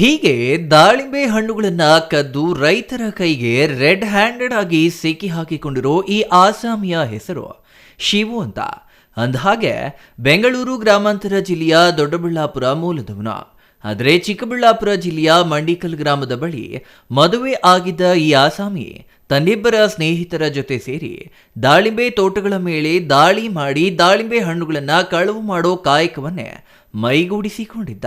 ಹೀಗೆ ದಾಳಿಂಬೆ ಹಣ್ಣುಗಳನ್ನ ಕದ್ದು ರೈತರ ಕೈಗೆ ರೆಡ್ ಹ್ಯಾಂಡೆಡ್ ಆಗಿ ಸಿಕ್ಕಿ ಹಾಕಿಕೊಂಡಿರೋ ಈ ಆಸಾಮಿಯ ಹೆಸರು ಶಿವು ಅಂತ. ಅಂದಹಾಗೆ ಬೆಂಗಳೂರು ಗ್ರಾಮಾಂತರ ಜಿಲ್ಲೆಯ ದೊಡ್ಡಬಳ್ಳಾಪುರ ಮೂಲದವನ. ಆದರೆ ಚಿಕ್ಕಬಳ್ಳಾಪುರ ಜಿಲ್ಲೆಯ ಮಂಡಿಕಲ್ ಗ್ರಾಮದ ಬಳಿ ಮದುವೆ ಆಗಿದ್ದ ಈ ಆಸಾಮಿ ತನ್ನಿಬ್ಬರ ಸ್ನೇಹಿತರ ಜೊತೆ ಸೇರಿ ದಾಳಿಂಬೆ ತೋಟಗಳ ಮೇಲೆ ದಾಳಿ ಮಾಡಿ ದಾಳಿಂಬೆ ಹಣ್ಣುಗಳನ್ನು ಕಳವು ಮಾಡೋ ಕಾಯಕವನ್ನೇ ಮೈಗೂಡಿಸಿಕೊಂಡಿದ್ದ.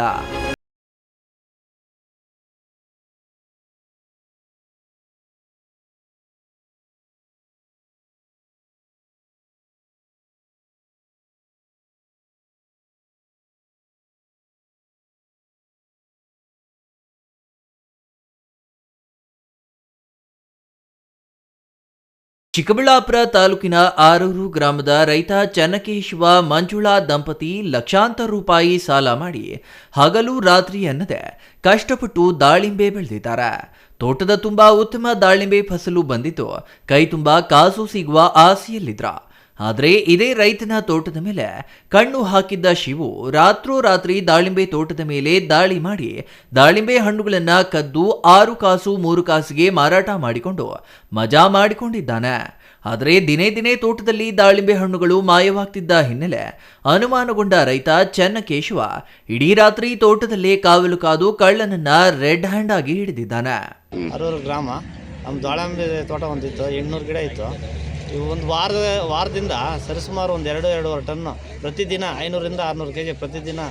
ಚಿಕ್ಕಬಳ್ಳಾಪುರ ತಾಲೂಕಿನ ಆರೂರು ಗ್ರಾಮದ ರೈತ ಚನ್ನಕೇಶವ ಮಂಜುಳಾ ದಂಪತಿ ಲಕ್ಷಾಂತರ ರೂಪಾಯಿ ಸಾಲ ಮಾಡಿ ಹಗಲು ರಾತ್ರಿ ಅನ್ನದೆ ಕಷ್ಟಪಟ್ಟು ದಾಳಿಂಬೆ ಬೆಳೆದಿದ್ದಾರೆ. ತೋಟದ ತುಂಬಾ ಉತ್ತಮ ದಾಳಿಂಬೆ ಫಸಲು ಬಂದಿದ್ದು ಕೈ ತುಂಬಾ ಕಾಸು ಸಿಗುವ ಆಸೆಯಲ್ಲಿದ್ರ. ಆದರೆ ಇದೇ ರೈತನ ತೋಟದ ಮೇಲೆ ಕಣ್ಣು ಹಾಕಿದ್ದ ಶಿವು ರಾತ್ರೋರಾತ್ರಿ ದಾಳಿಂಬೆ ತೋಟದ ಮೇಲೆ ದಾಳಿ ಮಾಡಿ ದಾಳಿಂಬೆ ಹಣ್ಣುಗಳನ್ನ ಕದ್ದು ಆರು ಕಾಸು ಮೂರು ಕಾಸಿಗೆ ಮಾರಾಟ ಮಾಡಿಕೊಂಡು ಮಜಾ ಮಾಡಿಕೊಂಡಿದ್ದಾನೆ. ಆದರೆ ದಿನೇ ದಿನೇ ತೋಟದಲ್ಲಿ ದಾಳಿಂಬೆ ಹಣ್ಣುಗಳು ಮಾಯವಾಗ್ತಿದ್ದ ಹಿನ್ನೆಲೆ ಅನುಮಾನಗೊಂಡ ರೈತ ಚನ್ನಕೇಶವ ಇಡೀ ರಾತ್ರಿ ತೋಟದಲ್ಲೇ ಕಾವಲು ಕಾದು ಕಳ್ಳನನ್ನ ರೆಡ್ ಹ್ಯಾಂಡ್ ಆಗಿ ಹಿಡಿದಿದ್ದಾನೆ. ಗ್ರಾಮ. ನಮ್ಮ ದಾಳಿಂಬೆ ತೋಟ ಒಂದಿತ್ತು ಗಿಡ ಇತ್ತು. ಇವು ಒಂದು ವಾರದ, ವಾರದಿಂದ ಸರಿಸುಮಾರು ಒಂದು ಎರಡು, ಎರಡೂವರೆ ಟನ್ನು ಪ್ರತಿದಿನ ಐನೂರಿಂದ ಆರುನೂರು ಕೆ ಜಿ ಪ್ರತಿದಿನ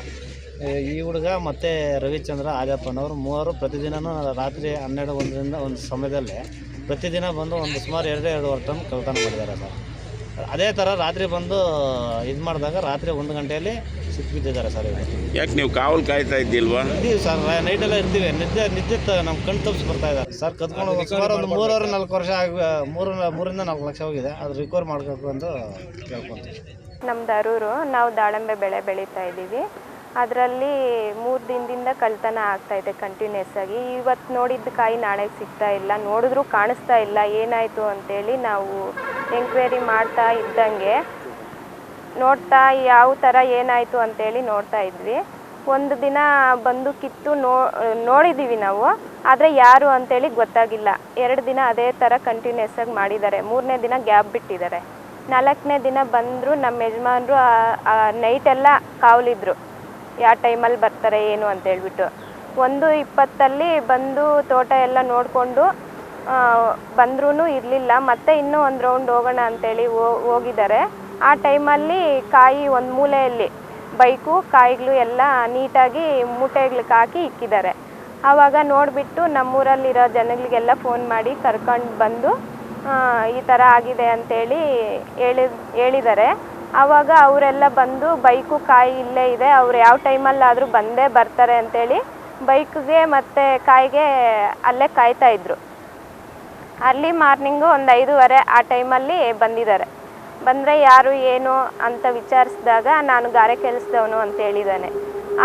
ಈ ಹುಡುಗ ಮತ್ತು ರವಿಚಂದ್ರ ಆದ್ಯಪ್ಪನವರು ಮೂವರು ಪ್ರತಿದಿನ ರಾತ್ರಿ ಹನ್ನೆರಡು ಒಂದರಿಂದ ಒಂದು ಸಮಯದಲ್ಲಿ ಪ್ರತಿದಿನ ಬಂದು ಒಂದು ಸುಮಾರು ಎರಡು, ಎರಡೂವರೆ ಟನ್ ಕಳ್ಕೊಂಡು ಮಾಡಿದ್ದಾರೆ ಸರ್. ಅದೇ ಥರ ರಾತ್ರಿ ಬಂದು ಇದು ಮಾಡಿದಾಗ ರಾತ್ರಿ ಒಂದು ಗಂಟೆಯಲ್ಲಿ ಸಿಕ್ಕಿಬಿದ್ದಿದ್ದಾರೆ ಸರ್ ಯಾಕೆ ನೀವು ಕಾವಲು ಕಾಯ್ತಾ ಇದ್ದಿಲ್ವಾ? ಇದ್ದೀವಿ ಸರ್ ನೈಟೆಲ್ಲ ಇರ್ತೀವಿ. ನಿದ್ದೆ ನಿದ್ದೆ ನಮ್ಮ ಕಣ್ ತಪ್ಪಿಸಿ ಬರ್ತಾ ಇದ್ದಾರೆ. ಸರ್ ಕದ್ಕೊಂಡು ಸುಮಾರು ಒಂದು ಮೂರವರೆ ನಾಲ್ಕು ವರ್ಷ ಆಗ ಮೂರು ಮೂರಿಂದ ನಾಲ್ಕು ಲಕ್ಷ ಹೋಗಿದೆ. ಅದು ರಿಕವರ್ ಮಾಡ್ಬೇಕು ಅಂತ ಕೇಳ್ಕೊಂತೀವಿ. ನಮ್ದು ಅರೂರು ನಾವು ದಾಳಿಂಬೆ ಬೆಳೆ ಬೆಳೀತಾ ಇದ್ದೀವಿ. ಅದರಲ್ಲಿ ಮೂರು ದಿನದಿಂದ ಕಳ್ತನ ಆಗ್ತಾ ಇದೆ ಕಂಟಿನ್ಯೂಸ್ ಆಗಿ. ಇವತ್ತು ನೋಡಿದ್ದ ಕಾಯಿ ನಾಳೆ ಸಿಗ್ತಾ ಇಲ್ಲ. ನೋಡಿದ್ರೂ ಕಾಣಿಸ್ತಾ ಇಲ್ಲ. ಏನಾಯಿತು ಅಂತೇಳಿ ನಾವು ಎಂಕ್ವೈರಿ ಮಾಡ್ತಾ ಇದ್ದಂಗೆ ನೋಡ್ತಾ ಯಾವ ಥರ ಏನಾಯಿತು ಅಂತೇಳಿ ನೋಡ್ತಾ ಇದ್ವಿ. ಒಂದು ದಿನ ಬಂದು ಕಿತ್ತು ನೋ ನೋಡಿದ್ದೀವಿ ನಾವು, ಆದರೆ ಯಾರು ಅಂತೇಳಿ ಗೊತ್ತಾಗಿಲ್ಲ. ಎರಡು ದಿನ ಅದೇ ಥರ ಕಂಟಿನ್ಯೂಸ್ ಆಗಿ ಮಾಡಿದ್ದಾರೆ. ಮೂರನೇ ದಿನ ಗ್ಯಾಪ್ ಬಿಟ್ಟಿದ್ದಾರೆ. ನಾಲ್ಕನೇ ದಿನ ಬಂದರು ನಮ್ಮ ಯಜಮಾನ್ರು ನೈಟೆಲ್ಲ ಕಾವಲಿದ್ರು. ಯಾವ ಟೈಮಲ್ಲಿ ಬರ್ತಾರೆ, ಏನು ಅಂತೇಳ್ಬಿಟ್ಟು ಒಂದು ಇಪ್ಪತ್ತಲ್ಲಿ ಬಂದು ತೋಟ ಎಲ್ಲ ನೋಡಿಕೊಂಡು ಬಂದ್ರೂ ಇರಲಿಲ್ಲ. ಮತ್ತೆ ಇನ್ನೂ ಒಂದು ರೌಂಡ್ ಹೋಗೋಣ ಅಂತೇಳಿ ಹೋಗಿದ್ದಾರೆ. ಆ ಟೈಮಲ್ಲಿ ಕಾಯಿ ಒಂದು ಮೂಲೆಯಲ್ಲಿ ಬೈಕು, ಕಾಯಿಗಳು ಎಲ್ಲ ನೀಟಾಗಿ ಮೂಟೆಗಳಿಗೆ ಹಾಕಿ ಇಕ್ಕಿದ್ದಾರೆ. ಆವಾಗ ನೋಡಿಬಿಟ್ಟು ನಮ್ಮೂರಲ್ಲಿರೋ ಜನಗಳಿಗೆಲ್ಲ ಫೋನ್ ಮಾಡಿ ಕರ್ಕೊಂಡು ಬಂದು ಈ ಥರ ಆಗಿದೆ ಅಂತೇಳಿ ಹೇಳಿ, ಹೇಳಿದ್ದಾರೆ. ಆವಾಗ ಅವರೆಲ್ಲ ಬಂದು ಬೈಕು, ಕಾಯಿ ಇಲ್ಲೇ ಇದೆ, ಅವ್ರು ಯಾವ ಟೈಮಲ್ಲಾದರೂ ಬಂದೇ ಬರ್ತಾರೆ ಅಂತೇಳಿ ಬೈಕ್ಗೆ ಮತ್ತು ಕಾಯಿಗೆ ಅಲ್ಲೇ ಕಾಯ್ತಾ ಇದ್ದರು ಅರ್ಲಿ ಮಾರ್ನಿಂಗು ಒಂದು ಐದೂವರೆ ಆ ಟೈಮಲ್ಲಿ ಬಂದಿದ್ದಾರೆ. ಬಂದರೆ ಯಾರು ಏನು ಅಂತ ವಿಚಾರಿಸಿದಾಗ ನಾನು ಗಾರೆ ಕೆಲಸದವನು ಅಂತ ಹೇಳಿದ್ದಾನೆ.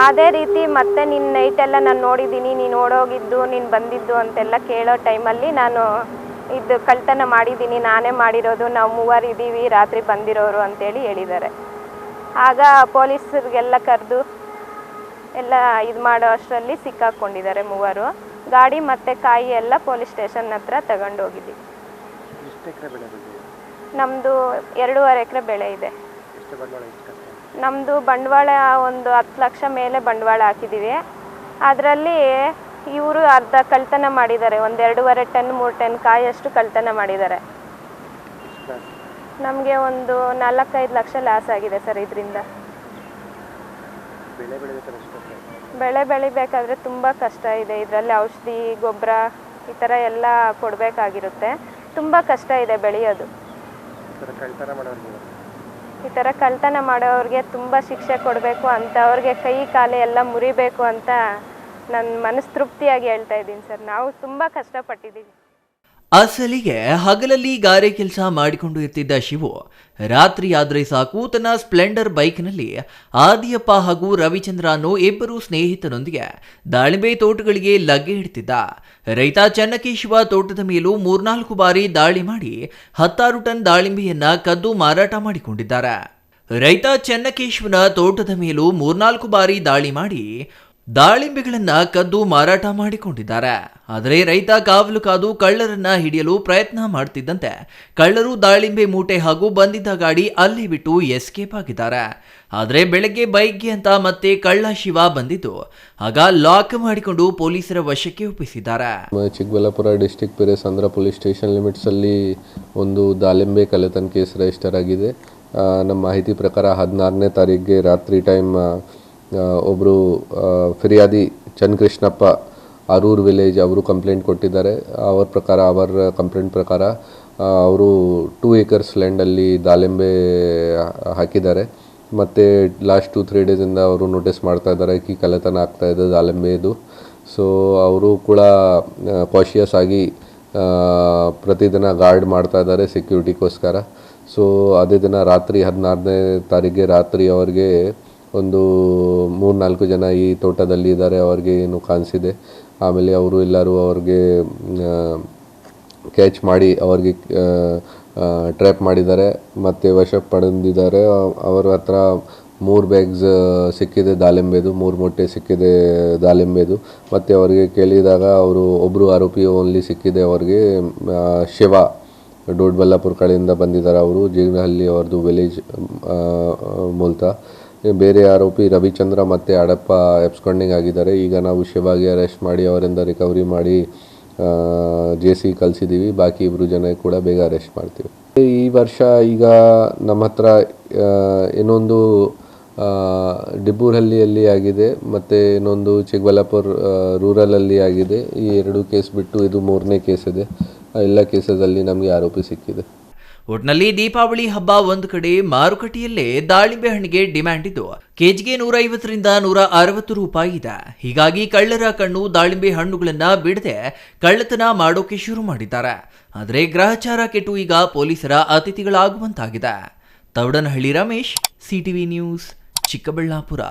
ಅದೇ ರೀತಿ ಮತ್ತೆ ನಿನ್ನ ನೈಟೆಲ್ಲ ನಾನು ನೋಡಿದ್ದೀನಿ, ನೀನು ಓಡೋಗಿದ್ದು, ನೀನು ಬಂದಿದ್ದು ಅಂತೆಲ್ಲ ಕೇಳೋ ಟೈಮಲ್ಲಿ ನಾನು ಇದು ಕಳ್ತನ ಮಾಡಿದ್ದೀನಿ, ನಾನೇ ಮಾಡಿರೋದು, ನಾವು ಮೂವರು ಇದ್ದೀವಿ ರಾತ್ರಿ ಬಂದಿರೋರು ಅಂತೇಳಿ ಹೇಳಿದ್ದಾರೆ. ಆಗ ಪೊಲೀಸರಿಗೆಲ್ಲ ಕರೆದು ಎಲ್ಲ ಇದು ಮಾಡೋ ಅಷ್ಟರಲ್ಲಿ ಸಿಕ್ಕಾಕ್ಕೊಂಡಿದ್ದಾರೆ ಮೂವರು. ಗಾಡಿ ಮತ್ತು ಕಾಯಿ ಎಲ್ಲ ಪೊಲೀಸ್ ಸ್ಟೇಷನ್ ಹತ್ರ ತಗೊಂಡು ಹೋಗಿದ್ದೀವಿ ನಮ್ಮದು ಎರಡೂವರೆ ಎಕರೆ ಬೆಳೆ ಇದೆ. ನಮ್ಮದು ಬಂಡವಾಳ ಒಂದು ಹತ್ತು ಲಕ್ಷ ಮೇಲೆ ಬಂಡವಾಳ ಹಾಕಿದ್ದೀವಿ ಅದರಲ್ಲಿ ಇವರು ಅರ್ಧ ಕಳ್ತನ ಮಾಡಿದ್ದಾರೆ. ಒಂದು ಎರಡೂವರೆ ಟನ್ ಮೂರು ಟನ್ ಕಾಯಷ್ಟು ಕಳ್ತನ ಮಾಡಿದ್ದಾರೆ. ನಮಗೆ ಒಂದು ನಾಲ್ಕೈದು ಲಕ್ಷ ಲಾಸ್ ಆಗಿದೆ ಸರ್ ಇದರಿಂದ. ಬೆಳೆ ಬೆಳಿಬೇಕಾದ್ರೆ ತುಂಬ ಕಷ್ಟ ಇದೆ. ಇದರಲ್ಲಿ ಔಷಧಿ ಗೊಬ್ಬರ ಈ ಥರ ಎಲ್ಲ ಕೊಡಬೇಕಾಗಿರುತ್ತೆ. ತುಂಬ ಕಷ್ಟ ಇದೆ ಬೆಳೆಯೋದು. ಈ ಥರ ಕಳ್ತನ ಮಾಡೋರ್ಗೆ ತುಂಬಾ ಶಿಕ್ಷೆ ಕೊಡಬೇಕು ಅಂತ ಅವ್ರಿಗೆ ಕೈ ಕಾಲು ಎಲ್ಲ ಮುರಿಬೇಕು ಅಂತ ನನ್ನ ಮನಸ್ತೃಪ್ತಿಯಾಗಿ ಹೇಳ್ತಾ ಇದ್ದೀನಿ ಸರ್. ನಾವು ತುಂಬಾ ಕಷ್ಟಪಟ್ಟಿದ್ದೀವಿ. ಅಸಲಿಗೆ ಹಗಲಲ್ಲಿ ಗಾರೆ ಕೆಲಸ ಮಾಡಿಕೊಂಡು ಇರ್ತಿದ್ದ ಶಿವು, ರಾತ್ರಿ ಆದ್ರೆ ಸಾಕು, ತನ್ನ ಸ್ಪ್ಲೆಂಡರ್ ಬೈಕ್ನಲ್ಲಿ ಆದಿಯಪ್ಪ ಹಾಗೂ ರವಿಚಂದ್ರ ಅನ್ನೋ ಇಬ್ಬರು ಸ್ನೇಹಿತನೊಂದಿಗೆ ದಾಳಿಂಬೆ ತೋಟಗಳಿಗೆ ಲಗ್ಗೆ ಇಡ್ತಿದ್ದ. ರೈತ ಚನ್ನಕೇಶವ ತೋಟದ ಮೇಲೂ ಮೂರ್ನಾಲ್ಕು ಬಾರಿ ದಾಳಿ ಮಾಡಿ ಹತ್ತಾರು ಟನ್ ದಾಳಿಂಬೆಯನ್ನ ಕದ್ದು ಮಾರಾಟ ಮಾಡಿಕೊಂಡಿದ್ದಾರೆ. ರೈತ ಚನ್ನಕೇಶವನ ತೋಟದ ಮೇಲೂ ಮೂರ್ನಾಲ್ಕು ಬಾರಿ ದಾಳಿ ಮಾಡಿ ದಾಳಿಂಬೆಗಳನ್ನ ಕದ್ದು ಮಾರಾಟ ಮಾಡಿಕೊಂಡಿದ್ದಾರೆ. ಆದರೆ ರೈತ ಕಾವಲು ಕಾದು ಕಳ್ಳರನ್ನ ಹಿಡಿಯಲು ಪ್ರಯತ್ನ ಮಾಡ್ತಿದ್ದಂತೆ. ಕಳ್ಳರು ದಾಳಿಂಬೆ ಮೂಟೆ ಹಾಗೂ ಬಂದಿದ್ದ ಗಾಡಿ ಅಲ್ಲಿ ಬಿಟ್ಟು ಎಸ್ಕೇಪ್ ಆಗಿದ್ದಾರೆ. ಆದರೆ ಬೆಳಗ್ಗೆ ಬೈಕ್ಗೆ ಅಂತ ಮತ್ತೆ ಕಳ್ಳ ಶಿವ ಬಂದಿದ್ದು. ಆಗ ಲಾಕ್ ಮಾಡಿಕೊಂಡು ಪೊಲೀಸರ ವಶಕ್ಕೆ ಒಪ್ಪಿಸಿದ್ದಾರೆ. Chikkaballapur district Peresandra police station limits ಅಲ್ಲಿ ಒಂದು ದಾಳಿಂಬೆ ಕಲೆತನ ಕೇಸ್ ರಿಜಿಸ್ಟರ್ ಆಗಿದೆ. ನಮ್ಮ ಮಾಹಿತಿ ಪ್ರಕಾರ ಹದಿನಾರನೇ ತಾರೀಕಿಗೆ ರಾತ್ರಿ ಟೈಮ್ ಒಬ್ಬರು ಫಿರ್ಯಾದಿ ಚನ್ನಕೃಷ್ಣಪ್ಪ ಅರೂರ್ ವಿಲೇಜ್ ಅವರು ಕಂಪ್ಲೇಂಟ್ ಕೊಟ್ಟಿದ್ದಾರೆ. ಅವರ ಪ್ರಕಾರ, ಅವರ ಕಂಪ್ಲೇಂಟ್ ಪ್ರಕಾರ ಅವರು ಟೂ ಏಕರ್ಸ್ ಲ್ಯಾಂಡಲ್ಲಿ ದಾಳಿಂಬೆ ಹಾಕಿದ್ದಾರೆ. ಮತ್ತು ಲಾಸ್ಟ್ ಟು ತ್ರೀ ಡೇಸಿಂದ ಅವರು ನೋಟಿಸ್ ಮಾಡ್ತಾ ಇದ್ದಾರೆ, ಕಿ ಕಲೆತನ ಆಗ್ತಾ ಇದೆ ದಾಳಿಂಬೆದು ಸೊ ಅವರು ಕೂಡ ಕಾಶಿಯಸ್ ಆಗಿ ಪ್ರತಿದಿನ ಗಾರ್ಡ್ ಮಾಡ್ತಾ ಇದ್ದಾರೆ ಸೆಕ್ಯೂರಿಟಿಗೋಸ್ಕರ ಸೊ ಅದೇ ದಿನ ರಾತ್ರಿ ಹದಿನಾರನೇ ತಾರೀಕಿಗೆ ರಾತ್ರಿ ಅವ್ರಿಗೆ ಒಂದು ಮೂರು ನಾಲ್ಕು ಜನ ಈ ತೋಟದಲ್ಲಿ ಇದ್ದಾರೆ, ಅವ್ರಿಗೆ ಏನು ಕಾಣಿಸಿದೆ. ಆಮೇಲೆ ಅವರು ಎಲ್ಲರೂ ಅವ್ರಿಗೆ ಕ್ಯಾಚ್ ಮಾಡಿ ಅವ್ರಿಗೆ ಟ್ರ್ಯಾಪ್ ಮಾಡಿದ್ದಾರೆ. ಮತ್ತು ವಶ ಪಡೆದಿದ್ದಾರೆ. ಅವರ ಹತ್ರ ಮೂರು ಬ್ಯಾಗ್ಸ್ ಸಿಕ್ಕಿದೆ ದಾಳಿಂಬೆದು ಮೂರು ಮೊಟ್ಟೆ ಸಿಕ್ಕಿದೆ ದಾಳಿಂಬೆದು ಮತ್ತು ಅವರಿಗೆ ಕೇಳಿದಾಗ ಅವರು ಒಬ್ಬರು ಆರೋಪಿ ಓನ್ಲಿ ಸಿಕ್ಕಿದೆ ಅವ್ರಿಗೆ ಶಿವ, ದೊಡ್ಡಬಳ್ಳಾಪುರ ಕಡೆಯಿಂದ ಬಂದಿದ್ದಾರೆ ಅವರು ಜೀಗ್ನಹಳ್ಳಿ ಅವ್ರದ್ದು ವಿಲೇಜ್ ಮೂಲತಃ ಬೇರೆ ಆರೋಪಿ ರವಿಚಂದ್ರ ಮತ್ತು ಅಡಪ್ಪ ಎಬ್ಸ್ಕಂಡಿಂಗ್ ಆಗಿದ್ದಾರೆ. ಈಗ ನಾವು ಶಿವಾಗಿ ಅರೆಸ್ಟ್ ಮಾಡಿ, ಅವರಿಂದ ರಿಕವರಿ ಮಾಡಿ ಜೆ ಸಿ ಕಳಿಸಿದ್ದೀವಿ ಬಾಕಿ ಇಬ್ಬರು ಜನ ಕೂಡ ಬೇಗ ಅರೆಸ್ಟ್ ಮಾಡ್ತೀವಿ. ಈ ವರ್ಷ ಈಗ ನಮ್ಮ ಹತ್ರ ಇನ್ನೊಂದು ಡಿಬ್ಬೂರಹಳ್ಳಿಯಲ್ಲಿ ಆಗಿದೆ, ಮತ್ತು ಇನ್ನೊಂದು ಚಿಕ್ಕಬಳ್ಳಾಪುರ ರೂರಲಲ್ಲಿ ಆಗಿದೆ. ಈ ಎರಡು ಕೇಸ್ ಬಿಟ್ಟು ಇದು ಮೂರನೇ ಕೇಸ್ ಇದೆ. ಎಲ್ಲ ಕೇಸಲ್ಲಿ ನಮಗೆ ಆರೋಪಿ ಸಿಕ್ಕಿದೆ. ಒಟ್ನಲ್ಲಿ ದೀಪಾವಳಿ ಹಬ್ಬ ಒಂದು ಕಡೆ ಮಾರುಕಟ್ಟೆಯಲ್ಲೇ ದಾಳಿಂಬೆ ಹಣ್ಣಿಗೆ ಡಿಮ್ಯಾಂಡ್ ಇದ್ದು, ಕೆಜಿಗೆ ನೂರ ಐವತ್ತರಿಂದ ನೂರ ಅರವತ್ತು ರೂಪಾಯಿ ಇದೆ. ಹೀಗಾಗಿ ಕಳ್ಳರ ಕಣ್ಣು ದಾಳಿಂಬೆ ಹಣ್ಣುಗಳನ್ನ ಬಿಡದೆ ಕಳ್ಳತನ ಮಾಡೋಕೆ ಶುರು ಮಾಡಿದ್ದಾರೆ. ಆದರೆ ಗ್ರಹಚಾರ ಕೆಟ್ಟು ಈಗ ಪೊಲೀಸರ ಅತಿಥಿಗಳಾಗುವಂತಾಗಿದೆ. Taudanahalli Ramesh, CTV news, Chikkaballapur.